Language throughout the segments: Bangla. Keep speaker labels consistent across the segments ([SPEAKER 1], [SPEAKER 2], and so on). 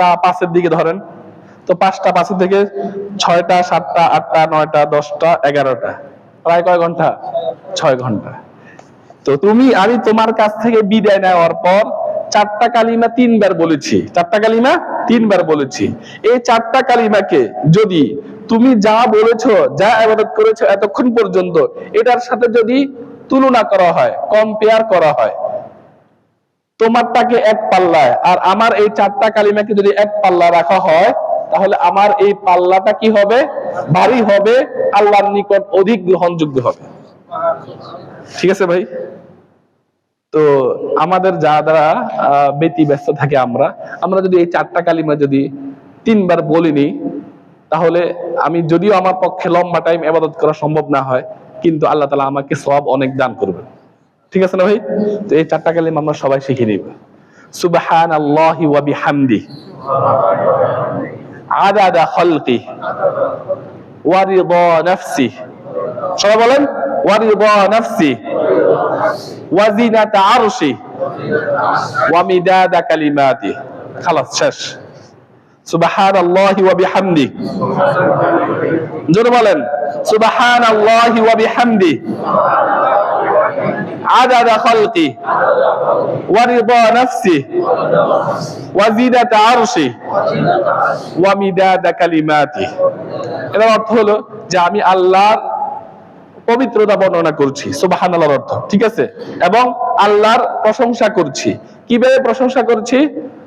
[SPEAKER 1] পাঁচটা পাঁচের দিকে ধরেন, তো পাঁচটা পাঁচের থেকে ছয়টা, সাতটা, আটটা, নয়টা, দশটা, এগারোটা, প্রায় কয় ঘণ্টা? ছয় ঘণ্টা। তো তুমি, আমি তোমার কাছ থেকে বিদায় নেওয়ার পর চারটা কালিমা তিনবার বলেছি। চারটা কালিমা তিনবার বলেছি। এই চারটা কালিমাকে যদি তুমি যা বলেছ, যা আবাদত করেছ এতক্ষণ পর্যন্ত, এটার সাথে যদি তুলনা করা হয় কম্পেয়ার করা হয় তোমারটাকে এক পাল্লায়। আর আমার এই চারটা কালিমাকে যদি এক পাল্লা রাখা হয়, তাহলে আমার এই পাল্লাটা কি হবে? ভারী হবে, আল্লাহর নিকট অধিক গ্রহণযোগ্য হবে। ঠিক আছে ভাই? তো আমাদের যা দ্বারা ব্যতি ব্যস্ত থাকে আমরা আমরা যদি এই চারটা কালিমা যদি তিনবার বলিনি তাহলে আমি যদিও আমার পক্ষে লম্বা টাইম এবাদত করা সম্ভব না হয়, কিন্তু আল্লাহ তালা আমাকে সব অনেক দান করবেন। ঠিক আছে না ভাই? তো এই চারটা কালিমা আমরা সবাই শিখে নিব। সুবহান আল্লাহি ওয়া বিহামদি। আদাদা খালকি। ওয়া রিদা নাফসি। সবাই বলেন, ওয়া রিদা নাফসি। ওয়া জিনাতা আরশি। ওয়া মিদাদা কালিমাতি। খালাস, শেষ। সুবহান আল্লাহি ওয়া বিহামদি। জোরে বলেন সুবহান আল্লাহি ওয়া বিহামদি। عدد خلقي ورضا نفسي وزينة عرشي ومداد كلماتي এর অর্থ হলো যে আমি আল্লাহর পবিত্রতা বর্ণনা করছি সুবাহান আল্লাহর অর্থ ঠিক আছে এবং আল্লাহর প্রশংসা করছি কিভাবে প্রশংসা করছি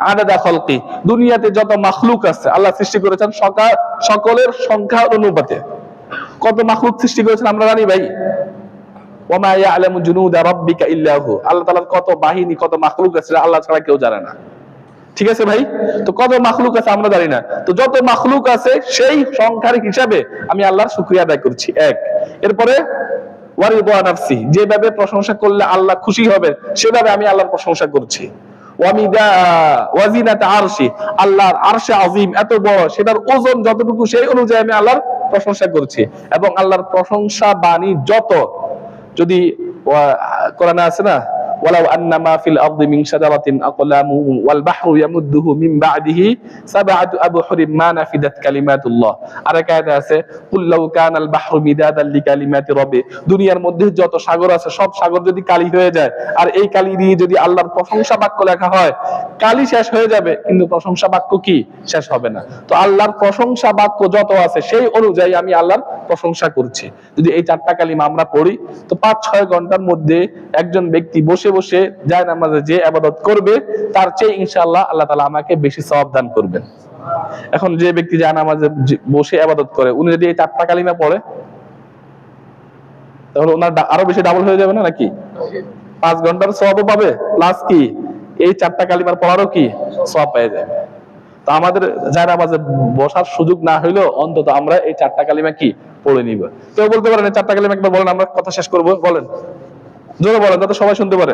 [SPEAKER 1] আদাদা খলকি দুনিয়াতে যত মাখলুক আছে আল্লাহ সৃষ্টি করেছেন সকা- সকলের সংখ্যা অনুপাতে কত মাখলুক সৃষ্টি করেছেন আমরা জানি ভাই ওমা ইয়ালামু জুনুদা রাব্বিকা ইল্লা হু। আল্লাহ তাআলার কত বাহিনী, কত আছে, আল্লাহ ছাড়া কেউ জানে না। ঠিক আছে ভাই? তো কত আছে আমরা জানি না। তো যত আছে, সেই সংখ্যার হিসাবে আমি আল্লাহর শুকরিয়া আদায় করছি। এক। এরপরে ওয়ারিদা নাফসি, যেভাবে প্রশংসা করলে আল্লাহ খুশি হবে সেভাবে আমি আল্লাহর প্রশংসা করছি। আল্লাহর আরশে আজিম এত বড়, সেটার ওজন যতটুকু, সেই অনুযায়ী আমি আল্লাহর প্রশংসা করছি। এবং আল্লাহর প্রশংসা বাণী যত যদি কোরআনে আছে না, ওয়ালাউ আন্না মা ফিল আরদি মিন শাজারাতিন আকলামু ওয়াল বাহরু ইয়ামুদ্দুহু মিন বা'দিহি সাবআতু আবহুরিন মা নাফিদাত কালিমাতুল্লাহ। আর এক আছে, কুল লাউ কানাল বাহরু মিদাদান লিকালিমাতি রাব্বি। দুনিয়ার মধ্যে যত সাগর আছে, সব সাগর যদি কালি হয়ে যায়, আর এই কালি দিয়ে যদি আল্লাহর প্রশংসা বাক্য লেখা হয় কালি শেষ হয়ে যাবে, কিন্তু প্রশংসা বাক্য কি? শেষ হবে না। তো আল্লাহর প্রশংসা বাক্য যত আছে, সেই অনুযায়ী আমি আল্লাহর প্রশংসা করছি। যদি এই চারটা কালিমা আমরা পড়ি, তো পাঁচ ছয় ঘণ্টার মধ্যে একজন ব্যক্তি বসে বসে যায় নামাজে যে আবাদত করবে, তার চেয়ে ইনশাআল্লাহ আল্লাহ তাআলা আমাকে বেশি দান করবেন। এখন যে ব্যক্তি যায় নামাজে যে- বসে আবাদত করে, উনি যদি এই চারটা কালিমা পড়ে, তাহলে ওনার আরও বেশি ডাবল হয়ে যাবে না নাকি? পাঁচ ঘণ্টার সওয়াবও পাবে? প্লাস কি? এই চারটা কালিমার পড়ারও কি সব পেয়ে যায়? তো আমাদের আমাদের বসার সুযোগ না হইলেও অন্তত আমরা এই চারটা কালিমা কি পড়ে নিব। কেউ বলতে পারেন চারটা কালিমা একবার বলেন, আমরা কথা শেষ করব, বলেন। জোরে বলেন, যাতে সবাই শুনতে পারে।